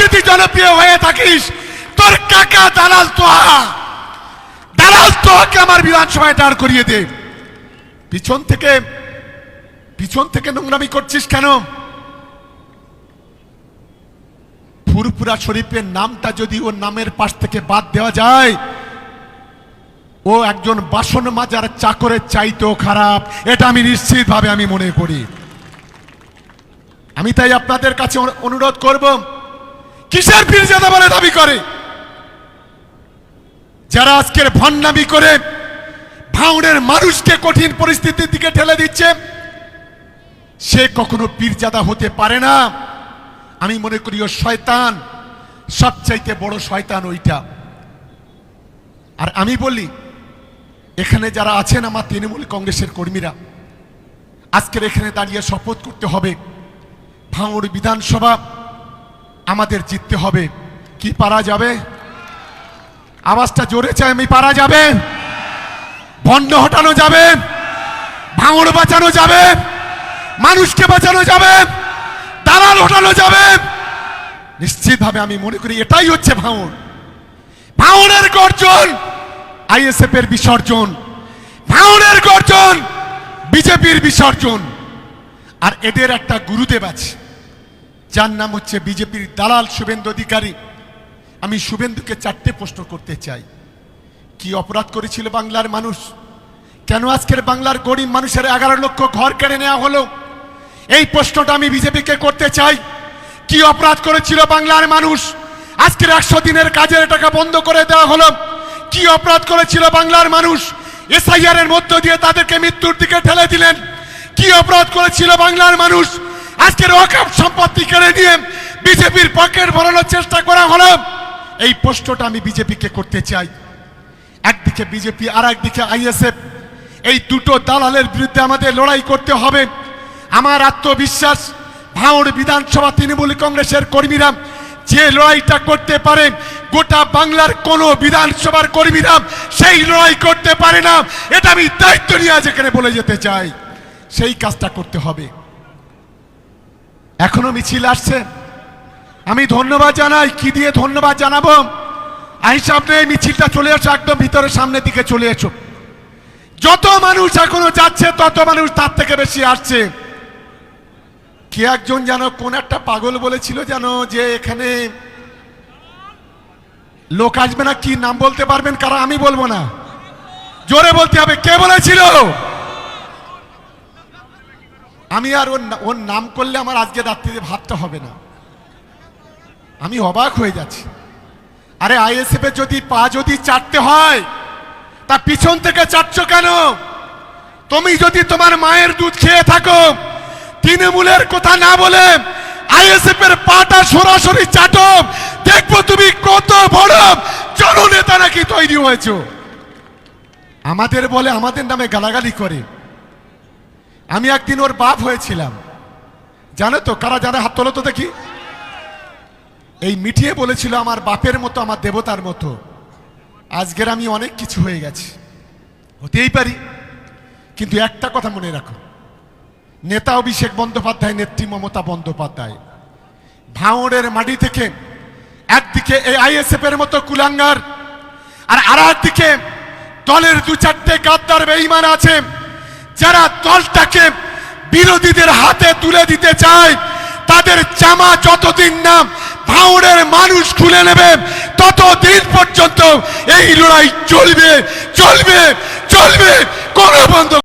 যদি জনপ্রিয় হয়ে থাকিস, তোর কাকা দালাল তোহা। দালাল তোহাকে আমার বিধানসভায় দাঁড় করিয়ে দে। পিছন থেকে পিছন থেকে নোংরামি করছিস কেন? ফুরফুরা শরীফের নামটা যদি ওর নামের পাশ থেকে বাদ দেওয়া যায়, ও একজন বাসন মাজার চাকরের চাইতেও খারাপ। এটা আমি নিশ্চিতভাবে আমি মনে করি। আমি তাই আপনাদের কাছে অনুরোধ করব। কিসের পীরজাদা বলে দাবি করে? যারা আজকের ভণ্ডামি করে ভাঙড়ের মানুষকে কঠিন পরিস্থিতির দিকে ঠেলে দিচ্ছে, সে কখনো পীরজাদা হতে পারে না। আমি মনে করি ও শয়তান, সবচাইতে বড় শয়তান ওইটা। আর আমি বলি, এখানে যারা আছেন আমার তৃণমূল কংগ্রেসের কর্মীরা, আজকের এখানে দাঁড়িয়ে শপথ করতে হবে। ভাঙড় বিধানসভা আমাদের জিততে হবে। কি পারা যাবে? আওয়াজটা জোরে চাই, আমি, পারা যাবে। ভণ্ড হটানো যাবে। ভাঙড় বাঁচানো যাবে। মানুষকে বাঁচানো যাবে। দালাল হটানো যাবে। নিশ্চিতভাবে আমি মনে করি এটাই হচ্ছে ভাঙড়। ভাঙড়ের গর্জন, আইএসএফ এর বিসর্জন। ভাঙড়ের গর্জন, বিজেপির বিসর্জন। আর এদের একটা গুরুদেব আছে। যার নাম হচ্ছে বিজেপির দালাল শুভেন্দু অধিকারী। আমি শুভেন্দুকে চারটে প্রশ্ন করতে চাই। কি অপরাধ করেছিল বাংলার মানুষ? কেন আজকের বাংলার গরিব মানুষের এগারো লক্ষ ঘর কেড়ে নেওয়া হলো? এই প্রশ্নটা আমি বিজেপিকে করতে চাই। কি অপরাধ করেছিল বাংলার মানুষ? আজকের একশো দিনের কাজের টাকা বন্ধ করে দেওয়া হলো। কি অপরাধ করেছিল বাংলার মানুষ? এসআইআর এর মধ্য দিয়ে তাদেরকে মৃত্যুর দিকে ঠেলে দিলেন। কি অপরাধ করেছিল বাংলার মানুষ? আজকের অকাপ সম্পত্তি কেড়ে নিয়ে বিজেপির পকেট ভরানোর চেষ্টা করা হলো। এই প্রশ্নটা আমি বিজেপিকে করতে চাই। একদিকে বিজেপি আর একদিকে আইএসএফ। এই দুটো দালালের বিরুদ্ধে আমাদের লড়াই করতে হবে। আমার আত্মবিশ্বাস, ভাঙড় বিধানসভা তৃণমূল কংগ্রেসের কর্মীরা যে লড়াইটা করতে পারে, গোটা বাংলার কোনো বিধানসভার কর্মীরা সেই লড়াই করতে পারে না। এটা আমি দায়িত্ব নিয়ে আজ এখানে বলে যেতে চাই। সেই কাজটা করতে হবে। এখনও মিছিল আসছে। আমি ধন্যবাদ জানাই। কি দিয়ে ধন্যবাদ জানাব? আইসাব এই মিছিলটা চলে আসো একদম ভিতরে সামনের দিকে চলে এসো। যত মানুষ এখনও যাচ্ছে, তত মানুষ তার থেকে বেশি আসছে। কে একজন যেন কোন একটা পাগল বলেছিল যেন যে এখানে লোক আসবে না, কি নাম বলতে পারবেন কারণ আমি বলব না। জোরে বলতে হবে, কে বলেছিল? আমি আর ওর ওর নাম করলে আমার আজকে রাত্রিতে ভাবতে হবে না। আমি অবাক হয়ে যাচ্ছি। আরে আইএসএফ এর যদি পা যদি চাটতে হয়, তা পিছন থেকে চাটছ কেন? তুমি যদি তোমার মায়ের দুধ খেয়ে থাকো, তৃণমূলের কথা না বলে আইএসএফ এর পাটা সরাসরি চাটো, দেখব তুমি কত বড় জননেতা নাকি তৈরি হয়েছো। আমাদের বলে আমাদের নামে গালাগালি করে। আমি একদিন ওর বাপ হয়েছিলাম। জানো তো, কারা জানে, হাত তোলো তো দেখি। এই মিটিয়ে বলেছিল, আমার বাপের মতো, আমার দেবতার মতো। আজকের আমি অনেক কিছু হয়ে গেছি। হতেই পারি। কিন্তু একটা কথা মনে রাখো। নেতা অভিষেক বন্দ্যোপাধ্যায়, নেত্রী মমতা বন্দ্যোপাধ্যায়, ভাঙড়ের মাটি থেকে একদিকে এই আইএসএফ এর মতো কুলাঙ্গার, আর আর একদিকে দলের দু চারটে গাদ্দার বেঈমান আছে। যারা দলটাকে বিরোধীদের হাতে তুলে দিতে চায়, তাদের জামা যতদিন না ভাঙড়ের মানুষ খুলে নেবে, ততদিন পর্যন্ত এই লড়াই চলবে চলবে চলবে। কোনো বন্ধ